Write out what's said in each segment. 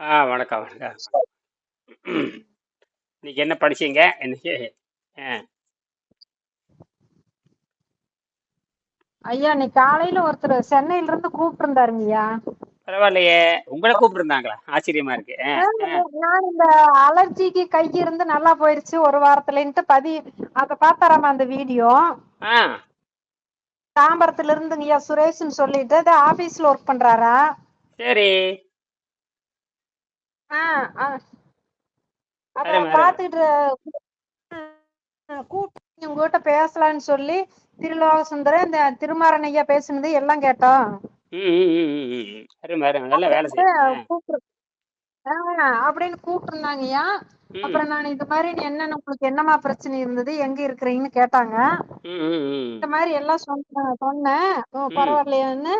ஆ வணக்கம் வணக்கம். இன்னைக்கு என்ன படிச்சீங்க? இன்னைக்கு ஆ. ஐயா இன்னைக்கு காலையில ஒருத்தர் சென்னையில இருந்து கூப்பிட்டு இருந்தாருங்கய்யா பரவாயில்லையே. உங்களை கூப்பிட்டுருந்தாங்களா? ஆச்சரியமா இருக்கு. ஆ ஆ. நான் இந்த அலர்ஜிக்கு கை இருந்து நல்லா போயிருச்சு ஒரு வாரத்துலன்ட்டு பதி அத பார்த்தாராம அந்த வீடியோ? ஆ. தாம்பரத்துல இருந்துங்கய்யா சுரேஷ்னு சொல்லிட்டு அது ஆபீஸ்ல ஒர்க் பண்றாரா? சரி. பாத்துட்டு கூப்பிட்டு உங்ககிட்ட பேசலாம்னு சொல்லி திருலோக சுந்தரம் இந்த திருமாறன் ஐயா பேசுனது எல்லாம் கேட்டோம். அப்படின்னு கூப்பிட்டுருந்தாங்கய்யா அப்புறம் நான் இந்த மாதிரி என்னென்ன உங்களுக்கு என்னமா பிரச்சனை இருந்தது எங்க இருக்கிறீங்கன்னு கேட்டாங்க. இந்த மாதிரி எல்லாம் சொன்ன சொன்னேன். பரவாயில்லையான்னு.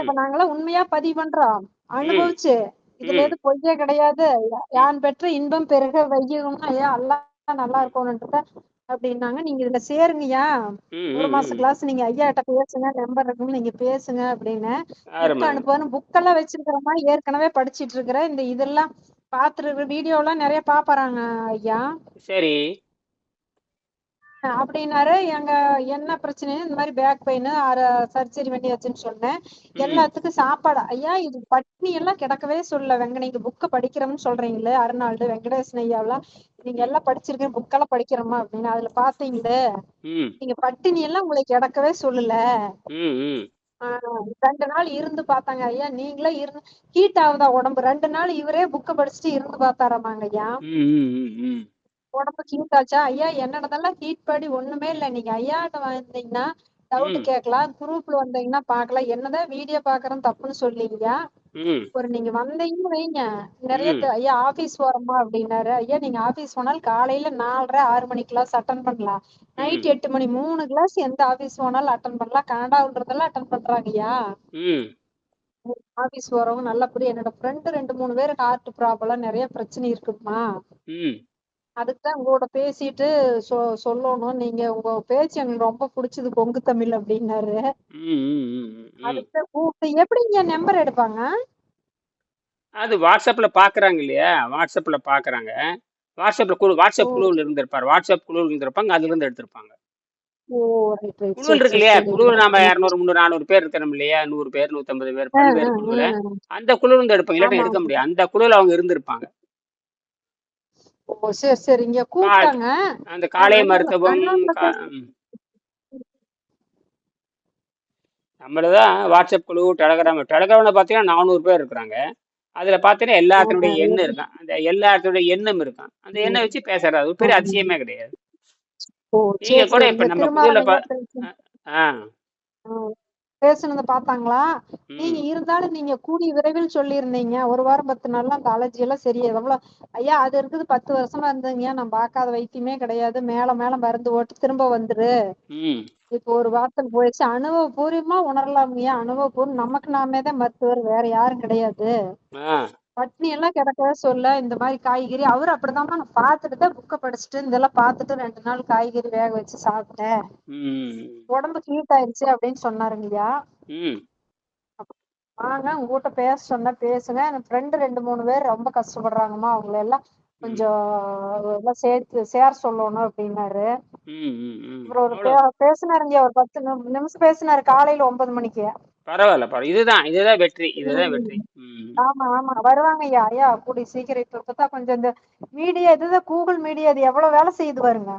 இப்ப நாங்கெல்லாம் உண்மையா பதிவு பண்றோம். அனுபவிச்சு. இதுல. எது பொய்யே கிடையாது. யான் பெற்ற இன்பம் பெருக வையகம்னா ஐயா எல்லாம் நல்லா இருக்கணும்ன்றத அப்படின்னாங்க. நீங்க இதுல சேருங்கய்யா ஒரு ம், மாசம் ம். கிளாஸ் நீங்க ஐயா கிட்ட பேசுங்க நம்பர் இருக்குன்னு நீங்க பேசுங்க அப்படின்னு. அருமை. புக் அனுப்புவாரு புக்கெல்லாம் வச்சிருக்கிறோமா ஏற்கனவே படிச்சிட்டு இருக்கிறேன் இந்த இதெல்லாம் பாத்துருக்க வீடியோ எல்லாம் நிறைய பாப்பறாங்க ஐயா. சரி. அப்படின்னாரு. எங்க என்ன பிரச்சனை இந்த மாதிரி பேக் பெயின் சர்ஜரி பண்ணியாச்சுன்னு சொன்னேன். எல்லாத்துக்கும் சாப்பாடு. ஐயா இது பட்னி எல்லாம் கிடக்கவே சொல்ல வெங்க நீங்க புக்க படிக்கிறோம்னு சொல்றீங்களே அருணாள்டு வெங்கடேசன் ஐயாவெல்லாம். நீங்க எல்லாம் படிச்சிருக்கீங்க புக்கெல்லாம் படிக்கிறோமா அப்படின்னு அதுல பாத்தீங்களே நீங்க பட்டினி எல்லாம் உங்களை கிடக்கவே சொல்லல. ரெண்டு நாள் இருந்து பார்த்தாங்க. ஐயா நீங்களே இருந்து ஹீட் ஆகுதா உடம்பு? ரெண்டு நாள் இவரே புக்க படிச்சுட்டு இருந்து பார்த்தாராமாங்க ஐயா? உடம்பு ஹீட் ஆச்சா? ஐயா என்னோடதெல்லாம் ஹீட் படி ஒண்ணுமே இல்ல. நீங்க ஐயாட்ட வந்தீங்கன்னா டவுட். கேட்கலாம். குரூப்ல வந்தீங்கன்னா பாக்கலாம் என்னதான் வீடியோ பாக்குறேன் தப்புன்னு சொல்லிங்க ஒரு நீங்க வந்தீங்கன்னு வைங்க. நிறைய ஐயா ஆபீஸ் போறோமா அப்படின்னாரு. ஐயா நீங்க ஆபீஸ் போனாலும் காலையில நாலரை ஆறு மணி கிளாஸ் அட்டன் பண்ணலாம் நைட் எட்டு மணி மூணு கிளாஸ் எந்த ஆபீஸ் போனாலும் அட்டன் பண்ணலாம். கனடாவுன்றதெல்லாம் அட்டன் பண்றாங்க ஐயா. ஆபீஸ் போறவங்க நல்லபடி என்னோட ஃப்ரெண்டு ரெண்டு மூணு பேருக்கு ஹார்ட் ப்ராப்ளம் நிறைய பிரச்சனை இருக்குமா? ம் அதுக்குதான் உங்களோட பேசிட்டு சொ சொல்லணும். நீங்க உங்க பேச்சு எனக்கு ரொம்ப பிடிச்சது கொங்கு தமிழ் அப்படின்னாரு. அதுக்கு கூப்பிட்டு எப்படிங்க நம்பர் எடுப்பாங்க? அது வாட்ஸ்அப்ல பாக்குறாங்க இல்லையா? வாட்ஸ்அப்ல பாக்குறாங்க. வாட்ஸ்அப்ல குழு வாட்ஸ்அப். குழுவில் இருந்திருப்பார். வாட்ஸ்அப் குழுவில் இருந்திருப்பாங்க அதுல இருந்து எடுத்திருப்பாங்க. குழுவில் இருக்கு இல்லையா? குழுவில் நாம இரநூறு முந்நூறு நானூறு பேர் இருக்கிறோம் இல்லையா? நூறு பேர் நூத்தம்பது பேர் பல்வேறு குழுவுல. அந்த குழுவில் இருந்து எடுப்பாங்க. இல்லாட்டி. எடுக்க முடியாது. அந்த குழுவில் அவங்க இருந்திருப்பாங்க. ஓ சரி சரி. இங்க கூப்பிட்டாங்க. அந்த காலை அண்ணா- மருத்துவம். நம்மளதான் வாட்ஸ்அப் குழு டெலகிராம். டெலகிராம்ல பாத்தீங்கன்னா நானூறு பேர் இருக்கிறாங்க. அதுல பாத்தீங்கன்னா எல்லாத்தினுடைய எண்ணம் இருக்கான். அந்த எல்லாத்தினுடைய எண்ணம் இருக்கான். அந்த எண்ணெய் வச்சு பேசுறது. அது பெரிய அதிசயமே கிடையாது. நீங்க கூட இப்ப நம்ம குழுல பா- ஐயா பேசு- ஆ. ஆ, பேசுனதை பார்த்தாங்களா? நீங்க இருந்தாலும் நீங்க கூடி விரைவில் சொல்லியிருந்தீங்க. ஒரு வாரம் பத்து நாள்ல அந்த அலர்ஜி எல்லாம் சரி எவ்வளவு ஐயா அது இருக்குது. பத்து வருஷமா இருந்தீங்க. நான் பார்க்காத வைத்தியமே கிடையாது. மேல மேல மருந்து ஓட்டு திரும்ப வந்துரு. இப்போ ஒரு வாரத்தில் போயிடுச்சு. அனுபவபூர்வமா உணரலாம்யா அனுபவபூர்வம் நமக்கு நாமே தான் மருத்துவர் வேற யாரும் கிடையாது. பட்னி எல்லாம் கிடக்கவே சொல்ல இந்த மாதிரி காய்கறி. அவரு அப்படிதான் நான் பார்த்துட்டு தான் புக்கை படிச்சுட்டு இதெல்லாம் பார்த்துட்டு ரெண்டு நாள் காய்கறி வேக வச்சு சாப்பிட்டேன். உடம்பு ஹீட் ஆயிடுச்சு அப்படின்னு சொன்னாருங்கய்யா வாங்க உங்ககிட்ட பேச சொன்னா பேசுங்க. என் ஃப்ரெண்டு ரெண்டு மூணு பேர் ரொம்ப கஷ்டப்படுறாங்கம்மா. அவங்கள எல்லாம் கொஞ்சம் எல்லாம் சேர்த்து சேர சொல்லணும் அப்படின்னாரு. அப்புறம் ஒரு அவ்வளோ பே- பேசினாருங்கய்யா ஒரு பத்து நிமி- நிமிஷம் பேசினாரு காலையில ஒன்பது மணிக்கு. பரவாயில்ல பரவாயில்ல. இதுதான் இதுதான் வெற்றி இதுதான் வெற்றி. ஆமா ஆமா. வருவாங்க ஐயா. ஐயா கூடி சீக்கிரம் இப்ப இப்பதான் கொஞ்சம் இந்த மீடியா இதுதான் கூகுள் மீடியா இது எவ்வளவு வேலை செய்யுது பாருங்க.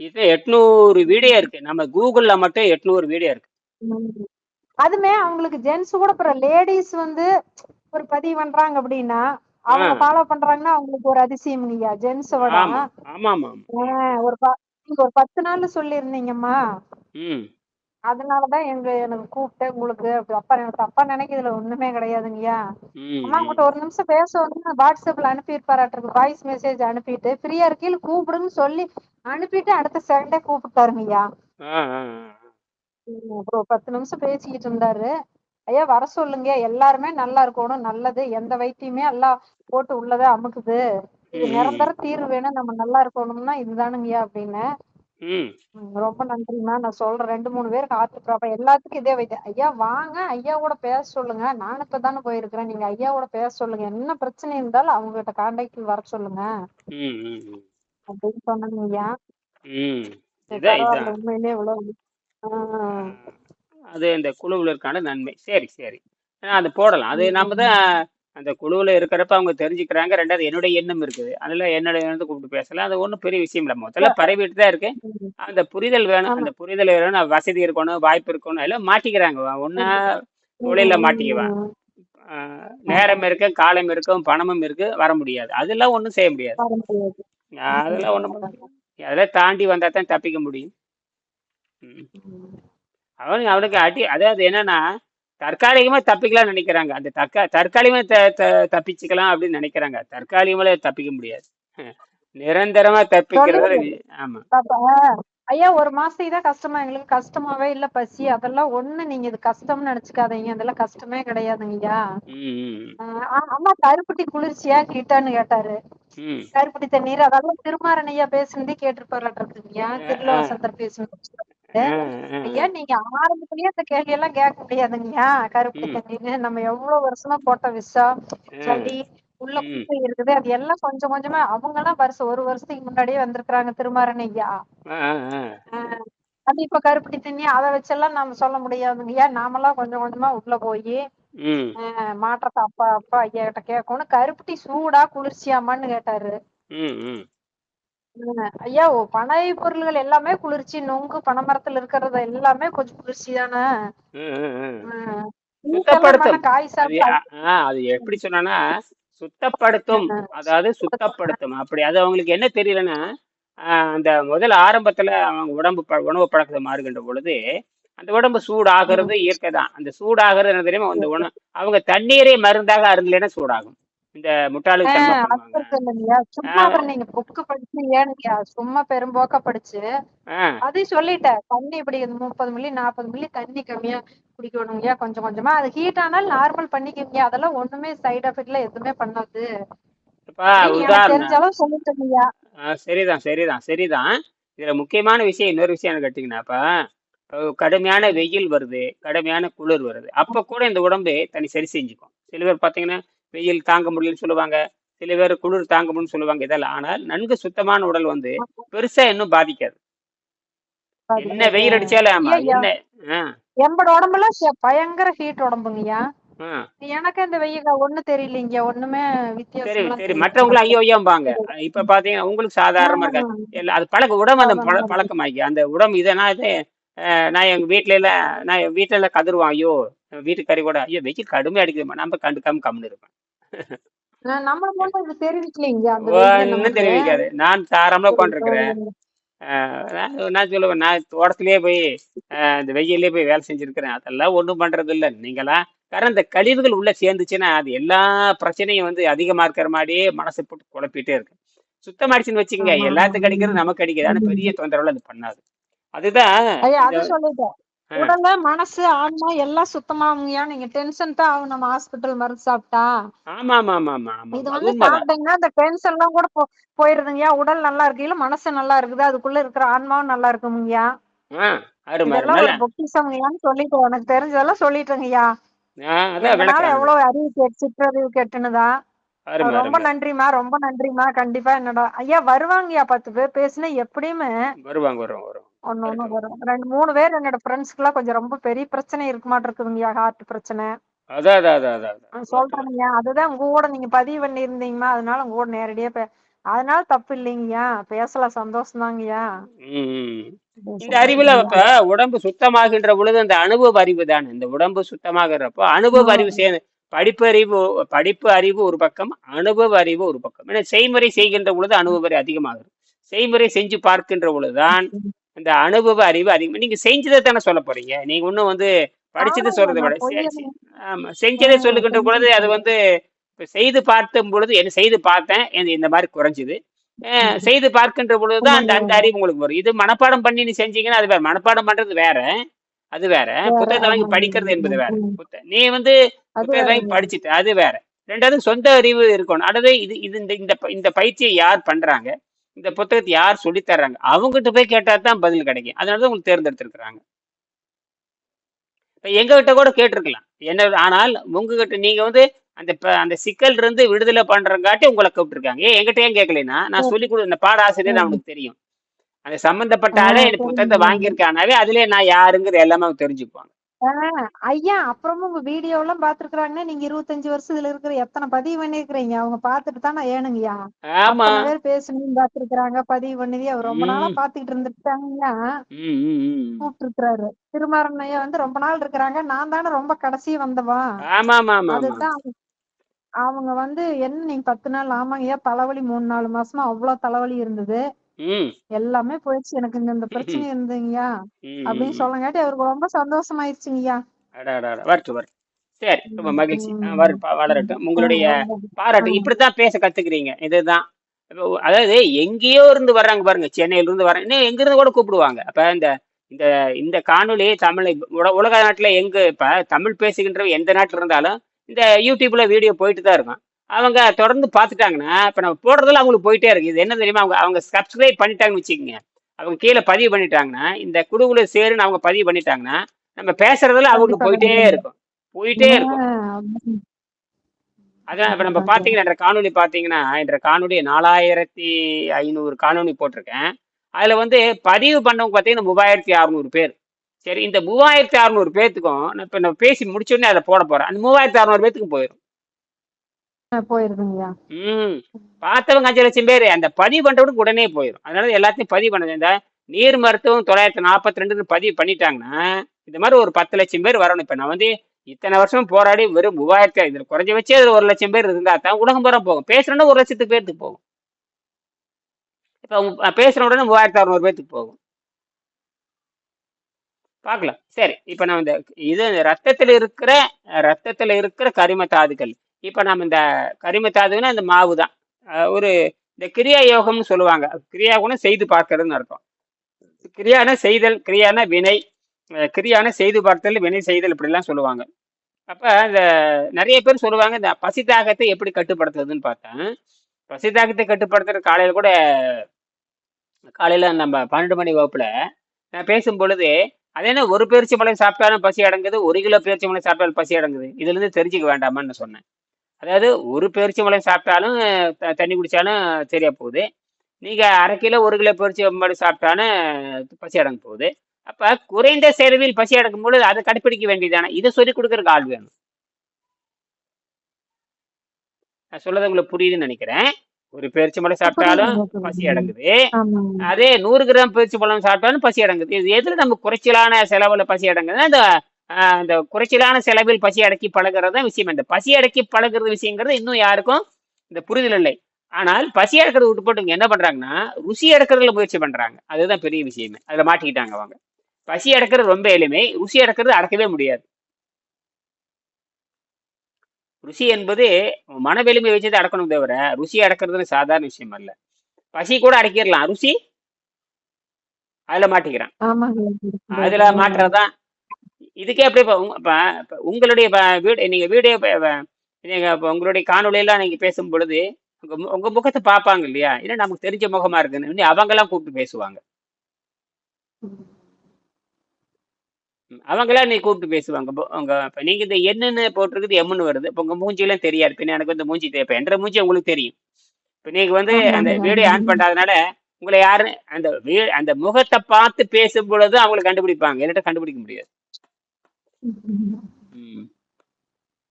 இது எட்நூறு வீடியோ இருக்கு. நம்ம கூகுள்ல மட்டும் எட்நூறு வீடியோ இருக்கு. அதுமே அவங்களுக்கு ஜென்ஸ் கூட அப்புறம் லேடிஸ் வந்து ஒரு பதிவு பண்றாங்க அப்படின்னா அவங்க. ஃபாலோ பண்றாங்கன்னா அவங்களுக்கு ஒரு அதிசயம் ஐயா. ஜென்ஸ் விட ஆமா ஆமா ஆமா. ஆஹ் ஒரு ஒரு பத்து நாள்ல சொல்லியிருந்தீங்கம்மா. அதனாலதான் எங்க எனக்கு கூப்பிட்டேன் உங்களுக்கு. அப்பா எனக்கு தப்பா நினைக்கிறதுல ஒண்ணுமே கிடையாதுங்கய்யா. அம்மா ம். உங்கள்கிட்ட ஒரு நிமிஷம் பேச வந்து வாட்ஸ்அப்ல அனுப்பியிருப்பாராட்டிருக்கு வாய்ஸ் மெசேஜ் அனுப்பிட்டு ஃப்ரீயா இருக்கீங்க கூப்பிடுன்னு சொல்லி அனுப்பிட்டு அடுத்த செகண்டே கூப்பிட்டாருங்கய்யா அப்புறம் பத்து நிமிஷம் பேசிக்கிட்டு இருந்தாரு. ஐயா வர சொல்லுங்க எல்லாருமே நல்லா இருக்கணும் நல்லது. எந்த வைத்தியமே எல்லாம் போட்டு உள்ளதே அமுக்குது. நிரந்தர தீர்வு வேணும். நம்ம நல்லா இருக்கணும்னா இதுதானுங்கய்யா அப்படின்னு. ம். ரொம்ப நன்றிம்மா நான் சொல்றேன் ரெண்டு மூணு பேருக்கு ப்ராப்ளம் எல்லாத்துக்கும் இதே வைத்தியம் ஐயா வாங்க ஐயா கூட பேச சொல்லுங்க. நான் இப்ப தானே போயிருக்கிறேன். நீங்க ஐயா கூட பேச சொல்லுங்க. என்ன பிரச்சனை இருந்தாலும் அவங்க கிட்ட கான்டாக்ட் வர சொல்லுங்க. அப்படின்னு சொன்னாங்க ஐயா. உண்மையிலேயே இவ்வளவு. அது இந்த குழுவில் இருக்கான நன்மை. சரி சரி. அது போடலாம். அது நம்ம தான் அந்த குழுவில் இருக்கிறப்ப அவங்க தெரிஞ்சுக்கிறாங்க. ரெண்டாவது என்னுடைய எண்ணம் இருக்குது. அதில் என்னுடைய எண்ணத்தை கூப்பிட்டு பேசலாம் அது ஒன்றும் பெரிய விஷயம் இல்லை. முதல்ல பரவிட்டு தான் இருக்கு. அந்த புரிதல் வேணும். அந்த புரிதல் வேணும் வசதி இருக்கணும் வாய்ப்பு இருக்கணும். எல்லாம் மாட்டிக்கிறாங்க. ஒன்றா தொழிலில் மாட்டிக்குவான் நேரம் இருக்கு காலம் இருக்கும் பணமும் இருக்கு வர முடியாது. அதெல்லாம் ஒன்றும் செய்ய முடியாது. அதெல்லாம் ஒன்றும் அதெல்லாம் தாண்டி வந்தால் தான் தப்பிக்க முடியும். அவனுக்கு அவனுக்கு அடி அதாவது என்னன்னா தற்காலிகமா தப்பிக்கலாம்னு நினைக்கிறாங்க. அந்த தற்கா தற்காலிகமா த த- தப்பிச்சுக்கலாம் அப்படின்னு நினைக்கிறாங்க. தற்காலிகமா தப்பிக்க முடியாது. நிரந்தரமா தப்பிக்கிறது ஆமா. ஐயா ஒரு மாசத்துக்கு தான் கஷ்டமா? எங்களுக்கு கஷ்டமாவே இல்ல பசி. அதெல்லாம் ஒண்ணு நீங்க இது கஷ்டம்னு நினைச்சுக்காதீங்க. அதெல்லாம் கஷ்டமே கிடையாதுங்க ஐயா. ம் ம், ஆஹ் ஆ- அம்மா கருப்பட்டி குளிர்ச்சியா ஹீட்டான்னு கேட்டாரு. கருப்பட்டி தண்ணீர் அதெல்லாம் திருமாறன் ஐயா பேசுனதே கேட்டிருப்பாருக்குங்கய்யா திருலோசந்தர் பேசுனது ஆ, ஆ, ஐயா நீங்க ஆரம்பத்திலேயே இந்த கேள்வி எல்லாம் கேட்க முடியாதுங்கய்யா. கருப்பட்டி ம். தண்ணீர் நம்ம எவ்வளவு வருஷமா போட்ட விஷம் சளி உள்ள. குப்பை இருக்குது அது எல்லாம் கொஞ்சம் கொஞ்சமா அவங்க எல்லாம் வருஷம் ஒரு வருஷத்துக்கு முன்னாடியே வந்திருக்கிறாங்க திருமாறன் ஐயா அது இப்ப கருப்பட்டி தண்ணி அதை வச்செல்லாம் நாம சொல்ல முடியாதுங்கய்யா. நாமெல்லாம் கொஞ்சம் கொஞ்சமா உள்ள போய் மாற்றத்தை அப்பா அப்பா ஐயா கிட்ட கேட்கணும் கருப்பட்டி சூடா குளிர்ச்சியாமான்னு கேட்டாரு. ஐயா ஓ பனை பொருள்கள் எல்லாமே குளிர்ச்சி நொங்கு பனைமரத்துல இருக்கிறது எல்லாமே கொஞ்சம் குளிர்ச்சி தானே? அது எப்படி சொன்னா சுத்தப்படுத்தும். அதாவது சுத்தப்படுத்தும். அப்படி அது அவங்களுக்கு என்ன தெரியலன்னா அந்த முதல் ஆரம்பத்துல அவங்க உடம்பு உணவு பழக்கத்தை மாறுகின்ற பொழுது அந்த உடம்பு சூடாகிறது இயற்கை தான் அந்த சூடாகிறது என்ன தெரியுமா? அந்த உணவு அவங்க தண்ணீரை மருந்தாக அருந்தலைன்னா சூடாகும். இந்த இல்லைங்கய்யா. சும்மா நீங்க புக்கு படிச்சு ஏனுங்கய்யா சும்மா பெரும்போக்கா படிச்சு. அதையும் சொல்லிட்டேன். தண்ணி இப்படி முப்பது மில்லி நாற்பது மில்லி தண்ணி கம்மியா குடிக்கணுங்கய்யா கொஞ்சம் கொஞ்சமா. அது ஹீட் ஆனால் நார்மல் பண்ணிக்கோங்க அதெல்லாம் ஒண்ணுமே சைடு எஃபெக்ட்ல எதுவுமே பண்ணாது. இப்ப அப்படின்னு எனக்கு உதாரணம். தெரிஞ்ச அளவு சொல்லிட்டேங்கய்யா. சரிதான் சரிதான் சரிதான். இதுல முக்கியமான விஷயம் இன்னொரு விஷயம் கேட்டீங்கன்னாப்பா கடுமையான வெயில் வருது கடுமையான குளிர் வருது. அப்ப கூட இந்த உடம்பு தனி சரி செஞ்சுக்கும். சில பேர் பார்த்தீங்கன்னா வெயில் தாங்க முடியலன்னு சொல்லுவாங்க. சில பேர் குளிர் தாங்க முடியும்னு சொல்லுவாங்க இதெல்லாம். ஆனால் நன்கு சுத்தமான உடல் வந்து பெருசா இன்னும் பாதிக்காது. என்ன வெயில் அடிச்சாலும் ஆமா என்ன? எம்பட உடம்பெல்லாம் ச- பயங்கர ஹீட் உடம்புங்கய்யா. எனக்கு இந்த வெயில் ஒண்ணு தெரியலீங்க ஒண்ணுமே சரி வித்தியாசம் சரி மற்றவங்களும் ஐயோ ஐயோம்பாங்க இப்ப பாத்தீங்கன்னா உங்களுக்கு சாதாரணமா இருக்காது. அது பழக்க உடம்பு அந்த பழ பழக்கமாக்கி அந்த உடம்பு இதை நான் இது அஹ், நான் எங்க வீட்ல எல்லாம் நான் என் வீட்டுல எல்லாம் கதருவான் ஐயோ வீட்டுக்காரி கூட ஐயோ வெயில் கடுமையா அடிக்குதுமா நம்ம கண்டுக்காம கம்முன்னு இருப்பேன். நம்ம ஒண்ணும் இது தெரிவிக்கலைங்க அந்த வெயில் ஒன்னும் நமக்கு. தெரிவிக்காது. நான் தாராளமா உட்காந்துருக்கிறேன் நான் சொல்லுவேன் நான் தோட்டத்திலேயே போய் அஹ், இந்த வெயிலே போய் வேலை செஞ்சிருக்கிறேன். அதெல்லாம் ஒண்ணும் பண்றது இல்ல. நீங்களா காரணம் இந்த கழிவுகள் உள்ள சேர்ந்துச்சுன்னா அது எல்லா பிரச்சனையும் வந்து அதிகமா இருக்கிற மாதிரியே மனசை போட்டு குழப்பிட்டே இருக்கு. சுத்தமாயிடுச்சுன்னு வச்சுக்கோங்க. ஆமா. எல்லாத்துக்கும் அடிக்கிறது நமக்கு அடிக்கிறது. ஆனா பெரிய தொந்தரவுல அது பண்ணாது. அதுதான். அது சொல்லிட்டேன். மனசு ஆன்மா எல்லாம் சுத்தமாகுங்கய்யா நீங்க டென்ஷன் தான் ஆகும் நம்ம ஹாஸ்பிட்டல் மருந்து சாப்பிட்டா. ஆமா ஆமா ஆமா ஆமா ஆமா இது வந்து சாப்பிட்டீங்கன்னா இந்த டென்ஷன் எல்லாம் கூட போ- போயிருதுங்கய்யா உடல் நல்லா இருக்கையில மனசு நல்லா இருக்குது? அதுக்குள்ள இருக்கிற ஆன்மாவும் நல்லா ஒரு பொக்கிஷம்ங்கய்யான்னு சொல்லிட்டு எனக்கு தெரிஞ்சதெல்லாம் சொல்லிட்டேங்கய்யா எவ்வளவு அறிவு கேட்டு சிற்றறிவு கேட்டுனுதான் அருமை ரொம்ப அருமை நன்றிம்மா ரொம்ப நன்றிம்மா. கண்டிப்பா என்னோட ஐயா வருவாங்கய்யா பத்து பேர் பேசுனா எப்படியுமே வருவாங்க வருவாங்க. ஒண்ணு வரும். ரெண்டு மூணு பேர் என்னோட ஃப்ரெண்ட்ஸ்க்கு எல்லாம் கொஞ்சம் ரொம்ப பெரிய பிரச்சனை இருக்க மாட்டிருக்குதுங்கய்யா ஹார்ட் பிரச்சனை. அதான் அதான் அதுதான் உங்க கூட நீங்க பதிவு பண்ணி இருந்தீங்கம்மா அதனால உங்க கூட நேரடியா அதனால தப்பு இல்லைங்கய்யா பேசலாம் சந்தோஷம் தாங்கய்யா. இந்த அறிவுல இப்ப உடம்பு சுத்தமாகின்ற பொழுது அந்த அனுபவ அறிவு தானே இந்த உடம்பு சுத்தமாகிறப்போ அனுபவ அறிவு சேர்ந்து படிப்பு அறிவு படிப்பு அறிவு ஒரு பக்கம் அனுபவ அறிவு ஒரு பக்கம். ஏன்னா செய்முறை செய்கின்ற பொழுது அனுபவ அறிவு அதிகமாகும். செய்முறை செஞ்சு பார்க்கின்ற பொழுதுதான் இந்த அனுபவ அறிவு அதிகம். நீங்க செஞ்சதை தானே சொல்ல போறீங்க. நீங்க ஒன்றும் வந்து படிச்சது சொல்றதை விட ஆமா செஞ்சதை சொல்லுகின்ற பொழுது அது வந்து இப்ப செய்து பார்த்தும் பொழுது என்ன செய்து பார்த்தேன் இந்த மாதிரி குறைஞ்சுது. செய்து பார்க்கின்ற பொழுதுதான் அந்த அந்த அறிவு உங்களுக்கு வரும். இது மனப்பாடம் பண்ணி நீ செஞ்சீங்கன்னா அது வேற மனப்பாடம் பண்றது வேற அது வேற. புத்தகத்தை வாங்கி படிக்கிறது என்பது வேற. புத்த- நீ வந்து புத்தகத்தை வாங்கி படிச்சுட்டு அது வேற. ரெண்டாவது சொந்த அறிவு இருக்கணும். அடுத்து இது இது இந்த இந்த பயிற்சியை யார் பண்றாங்க? இந்த புத்தகத்தை யார் சொல்லித் தர்றாங்க? அவங்ககிட்ட போய் கேட்டா தான் பதில் கிடைக்கும். அதனால தான் உங்களுக்கு தேர்ந்தெடுத்திருக்கிறாங்க. இப்ப எங்க கிட்ட கூட கேட்டிருக்கலாம். என்ன ஆனால் உங்ககிட்ட நீங்க வந்து அந்த அந்த சிக்கல் இருந்து விடுதலை பண்றங்காட்டி உங்களை கூப்பிட்டுருக்காங்க. ஏன் எங்கிட்ட ஏன் கேட்கலைன்னா நான் சொல்லி கொடு இந்த பாட ஆசிரியர் அவனுக்கு தெரியும். அந்த இந்த புத்தகத்தை வாங்கியிருக்கானாவே அதுலயே நான் யாருங்கிறது எல்லாமே அவங்க தெரிஞ்சுக்குவாங்க ஐயா அப்புறமும் உங்க வீடியோ எல்லாம் பாத்துருக்காங்க நீங்க இருபத்தஞ்சு வருஷத்துல இருக்கிற எத்தனை பதிவு பண்ணிருக்கிறீங்க? அவங்க பாத்துட்டு தானே ஏனுங்கய்யா. ஆமா. அத்தனை பேர் பேசணும் பாத்துருக்காங்க பதிவு பண்ணி அவர் ரொம்ப நாளா ம். பாத்துக்கிட்டு இருந்துட்டாங்கய்யா. ம், ம், ம். கூப்பிட்டு இருக்கிறாரு திருமாறன் ஐயா வந்து ரொம்ப நாள் இருக்கிறாங்க. நான் தானே ரொம்ப கடைசி வந்தவா? ஆமா ஆமா ஆமா ஆமா அதுதான் அவங்க- அவங்க வந்து என்ன நீங்க பத்து நாள் ஆமாங்கய்யா? தலைவலி மூணு நாலு மாசமா அவ்வளவு தலைவலி இருந்தது. எல்லாமே போயிடுச்சு. எனக்கு இந்த- பிரச்சனை இருந்ததுங்கய்யா ம், அப்படின்னு. சொல்லங்காட்டி அவருக்கு ரொம்ப சந்தோஷமாயிருச்சுங்கய்யா. வரட்டும் வரட்டும். சரி ரொம்ப மகிழ்ச்சி. வளரட்டும். உங்களுடைய பாராட்டு. இப்படித்தான் பேச கத்துக்கிறீங்க. இதுதான். அதாவது எங்கேயோ இருந்து வர்றாங்க பாருங்க. சென்னையில இருந்து வர்றாங்க. இன்னும் எங்க இருந்து கூட கூப்பிடுவாங்க. அப்ப இந்த இந்த இந்த காணொளி தமிழ் உல- உலக நாட்டுல எங்க இப்ப தமிழ் பேசுகின்ற எந்த நாட்டுல இருந்தாலும் இந்த யூடியூப்ல வீடியோ போயிட்டு தான் இருக்கும். அவங்க தொடர்ந்து பார்த்துட்டாங்கன்னா இப்ப நம்ம போடுறதுல அவங்களுக்கு போயிட்டே இருக்கு. இது என்ன தெரியுமா? அவங்க அவங்க சப்ஸ்கிரைப் பண்ணிட்டாங்கன்னு வச்சுக்கோங்க. அவங்க கீழே பதிவு பண்ணிட்டாங்கன்னா இந்த குழுவுல சேருன்னு அவங்க பதிவு பண்ணிட்டாங்கன்னா நம்ம பேசுறதுல அவங்களுக்கு போயிட்டே இருக்கும். போயிட்டே இருக்கும். அதான் இப்ப நம்ம பாத்தீங்கன்னா என்ற காணொளி பாத்தீங்கன்னா என்ற காணொளி நாலாயிரத்தி ஐநூறு காணொளி போட்டிருக்கேன். அதுல வந்து பதிவு பண்ணவங்க பாத்தீங்கன்னா மூவாயிரத்தி அறுநூறு பேர். சரி இந்த மூவாயிரத்தி அறுநூறு பேர்த்துக்கும் நான் இப்ப நம்ம பேசி முடிச்ச உடனே அதை போட போறேன். அந்த மூவாயிரத்தி அறுநூறு பேர்த்துக்கு போயிடும் போயிருதுங்கய்யா. ம். பார்த்தவங்க அஞ்சு லட்சம் பேர் அந்த பதிவு பண்றவனுக்கு உடனே போயிடும் அதனால எல்லாத்தையும் பதிவு பண்ணது இந்த நீர் மருத்துவம் தொள்ளாயிரத்தி நாற்பத்தி ரெண்டுன்னு பதிவு பண்ணிட்டாங்கன்னா இந்த மாதிரி ஒரு பத்து லட்சம் பேர் வரணும். இப்போ நான் வந்து இத்தனை வருஷம் போராடி வெறும் மூவாயிரத்தி இதுல குறைஞ்ச வச்சு அதில் ஒரு லட்சம் பேர் இருந்தா தான் உலகம் பூரா போகும். பேசுறோன்னா ஒரு லட்சத்துக்கு பேர்த்துக்கு போகும். இப்போ பேசுற உடனே மூவாயிரத்தி அறுநூறு பேர்த்துக்கு போகும். பார்க்கலாம். சரி இப்ப நான் இந்த இது ரத்தத்துல இருக்கிற ரத்தத்துல இருக்கிற கரிம தாதுக்கள் இப்போ நம்ம இந்த கரிமத்தாதுன்னா இந்த மாவு தான் ஒரு இந்த கிரியா யோகம்னு சொல்லுவாங்க. கிரியா குணம் செய்து பார்க்கறதுன்னு அர்த்தம். கிரியான செய்தல் கிரியான வினை கிரியான செய்து பார்த்தல் வினை செய்தல் இப்படிலாம் சொல்லுவாங்க. அப்ப இந்த நிறைய பேர் சொல்லுவாங்க இந்த பசி தாகத்தை எப்படி கட்டுப்படுத்துறதுன்னு பார்த்தேன் பசி தாகத்தை கட்டுப்படுத்துற காலையில கூட காலையில நம்ம பன்னெண்டு மணி வகுப்புல நான் பேசும் பொழுது அதே என்ன ஒரு பேரிச்சி மலை சாப்பிட்டாலும் பசி அடங்குது ஒரு கிலோ பேரிச்சி மலை சாப்பிட்டாலும் பசி அடங்குது? இதுல இருந்து தெரிஞ்சுக்க வேண்டாமான்னு சொன்னேன். அதாவது ஒரு பேரிச்சி மலை சாப்பிட்டாலும் தண்ணி குடிச்சாலும் சரியா போகுது. நீங்க அரை கிலோ ஒரு கிலோ பேரிச்சி மலை சாப்பிட்டாலும் பசி அடங்க போகுது. அப்ப குறைந்த செலவில் பசி அடக்கும் பொழுது அதை கடைப்பிடிக்க வேண்டியதானே இதை சொல்லி கொடுக்கறதுக்கு ஆள் வேணும். நான் சொல்றது உங்களுக்கு புரியுதுன்னு நினைக்கிறேன். ஒரு பேரிச்சி மலை சாப்பிட்டாலும் பசி அடங்குது. அதே நூறு கிராம் பேரிச்சி பழம் சாப்பிட்டாலும் பசி அடங்குது. இது எதுல நம்ம குறைச்சலான செலவுல பசி அடங்குதுன்னா இந்த இந்த குறைச்சலான செலவில் பசி அடக்கி பழகிறது தான் விஷயம். இந்த பசி அடக்கி பழகிறது விஷயங்கிறது இன்னும் யாருக்கும் இந்த புரிதல் இல்லை. ஆனால் பசி அடக்கிறது விட்டு போட்டு இவங்க என்ன பண்றாங்கன்னா ருசி அடக்கிறதுல முயற்சி பண்றாங்க. அதுதான் பெரிய விஷயமே. அதுல மாட்டிக்கிட்டாங்க அவங்க. பசி அடக்கிறது ரொம்ப எளிமை. ருசி அடக்கிறது அடக்கவே முடியாது. ருசி என்பது மன வலிமை வச்சு அடக்கணும் தவிர ருசி அடக்கிறதுன்னு சாதாரண விஷயம் அல்ல. பசி கூட அடக்கிடலாம். ருசி அதுல மாட்டிக்கிறான். அதுல மாற்றுறதுதான் இதுக்கே எப்படி இப்ப இப்ப- இப்ப உங்களுடைய வீடு நீங்க வீடியோ ப- ப- நீங்க இப்ப உங்களுடைய காணொளியெல்லாம் நீங்க பேசும் பொழுது உங்க மு- உங்க முகத்தை பார்ப்பாங்க இல்லையா? ஏன்னா நமக்கு தெரிஞ்ச முகமா இருக்குன்னு அவங்க எல்லாம் கூப்பிட்டு பேசுவாங்க. அவங்களாம் நீ கூப்பிட்டு பேசுவாங்க. இப்போ உங்க இப்ப நீங்க இந்த என்னன்னு போட்டிருக்குது எம்னு வருது. இப்ப உங்க மூஞ்சியெல்லாம் தெரியாது. பின்ன எனக்கு வந்து மூஞ்சி தேவை என்ற மூஞ்சி உங்களுக்கு தெரியும். இப்ப நீங்க வந்து அந்த. வீடியோ ஆன் பண்ணாதனால உங்களை யாரு அந்த வீ- அந்த முகத்தை பார்த்து பேசும் பொழுது அவங்களை கண்டுபிடிப்பாங்க. என்கிட்ட கண்டுபிடிக்க முடியாது. ம்.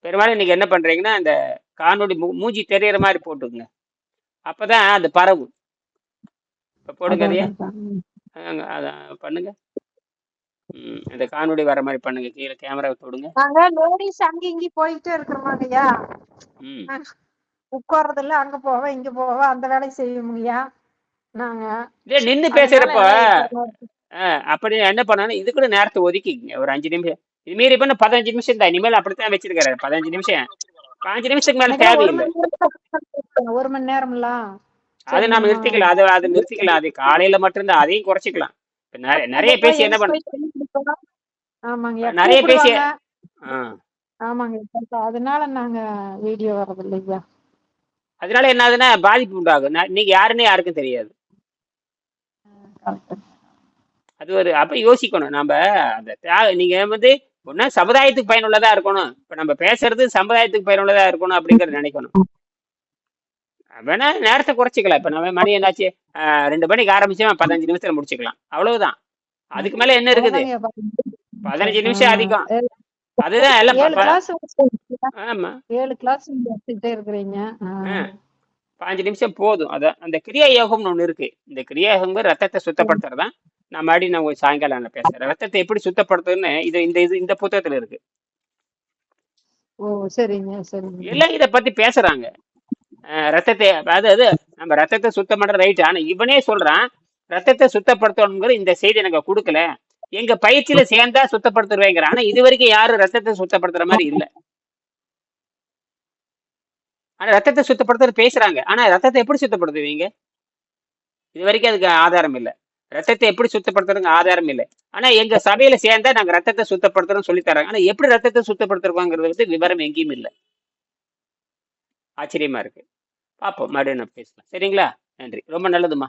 பெரும்பாலும் இன்னைக்கு என்ன பண்றீங்கன்னா அந்த காணொளி மூ- மூஞ்சி தெரியற மாதிரி போட்டுக்குங்க. அப்பதான் அது பரவும். இப்ப போடுங்க அதையே. அங்க அதான் பண்ணுங்க. ம், அந்த காணொளி வர மாதிரி பண்ணுங்க. கீழே கேமரா தொடுங்க. நாங்க லேடிஸ் அங்க இங்க போயிட்டே இருக்கிறோமாங்கய்யா ம். உட்கார்றது இல்ல அங்க போவேன் இங்க போவேன் அந்த வேலையை செய்வோங்கய்யா நாங்க. இதே நின்னு பேசுறப்ப அதனால அஹ், அப்படி என்ன பண்ணணும் இது கூட நேரத்தை ஒதுக்கிக்கங்க. ஒரு அஞ்சு நிமிஷம். இது மீறி பண்ண பதினஞ்சு நிமிஷம் தான் இனிமேல் அப்படித்தான் வச்சிருக்காரு பதினஞ்சு நிமிஷம். பாஞ்சு நிமிஷத்துக்கு மேல தேவையில்லை. ஒரு மணி நேரம்ல? அதை நாம நிறுத்திக்கலாம். அதை அதை நிறுத்திக்கலாம். அது காலையில மட்டும்தான் அதையும் குறைச்சிக்கலாம். இப்ப நிறைய பேசி என்ன பண்ண ஆமாங்க நிறைய பேசி-. ஆமாங்க இப்ப அதனால நாங்க வீடியோ வர்றது இல்லையா அதனால என்ன ஆகுதுன்னா பாதிப்பு உண்டாகும். நீங்க யாருன்னே யாருக்கும் தெரியாது. அது ஒரு அப்ப யோசிக்கணும். நம்ம அந்த நீங்க வந்து ஒன்னா சமுதாயத்துக்கு பயனுள்ளதா இருக்கணும். இப்ப நம்ம பேசுறது சமுதாயத்துக்கு பயனுள்ளதா இருக்கணும் அப்படிங்கறத நினைக்கணும். வேணா நேரத்தை குறைச்சிக்கலாம். இப்ப நம்ம மணி என்னாச்சு? ரெண்டு மணிக்கு ஆரம்பிச்சா பதினஞ்சு நிமிஷத்துல முடிச்சுக்கலாம். அவ்வளவுதான். அதுக்கு மேல என்ன இருக்குது. பதினஞ்சு நிமிஷம் அதிகம். அதுதான் எல்லாம் ஆமா. ஏழு கிளாஸ் இருக்கிறீங்க. பாஞ்சு நிமிஷம் போதும். அதான் அந்த கிரியா யோகம்னு ஒண்ணு இருக்கு. இந்த கிரியா யோகம் ரத்தத்தை சுத்தப்படுத்துறது தான் நான் மறுபடியும் நான் ஒரு சாயங்காலம் நான் பேசுறேன். ரத்தத்தை எப்படி சுத்தப்படுத்துறதுன்னு இது இந்த இது இந்த புத்தகத்துல இருக்கு. ஓ சரிங்க சரிங்க. எல்லாம் இதை பத்தி பேசுறாங்க. ரத்தத்தை அதாவது நம்ம ரத்தத்தை சுத்தம் பண்ற ரைட் ஆனா இவனே சொல்றான் ரத்தத்தை சுத்தப்படுத்தணுங்கிற இந்த செய்தி எனக்கு கொடுக்கல. எங்க பயிற்சியில சேர்ந்தா சுத்தப்படுத்துருவேங்கிற ஆனா இது வரைக்கும் யாரும் ரத்தத்தை சுத்தப்படுத்துற மாதிரி இல்ல. ஆனா ரத்தத்தை சுத்தப்படுத்துறது பேசுறாங்க. ஆனா ரத்தத்தை எப்படி சுத்தப்படுத்துவீங்க? இது வரைக்கும் அதுக்கு ஆதாரம் இல்ல. ரத்தத்தை எப்படி சுத்தப்படுத்துறதுங்க ஆதாரம் இல்லை. ஆனா எங்க சபையில சேர்ந்தா நாங்க ரத்தத்தை சுத்தப்படுத்துறோம் சொல்லி தராங்க ஆனா எப்படி ரத்தத்தை சுத்தப்படுத்துறோங்கிறது வந்து விவரம் எங்கேயும் இல்லை. ஆச்சரியமா இருக்கு. பார்ப்போம். மறுபடியும் நான் பேசலாம். சரிங்களா? நன்றி. ரொம்ப நல்லதுமா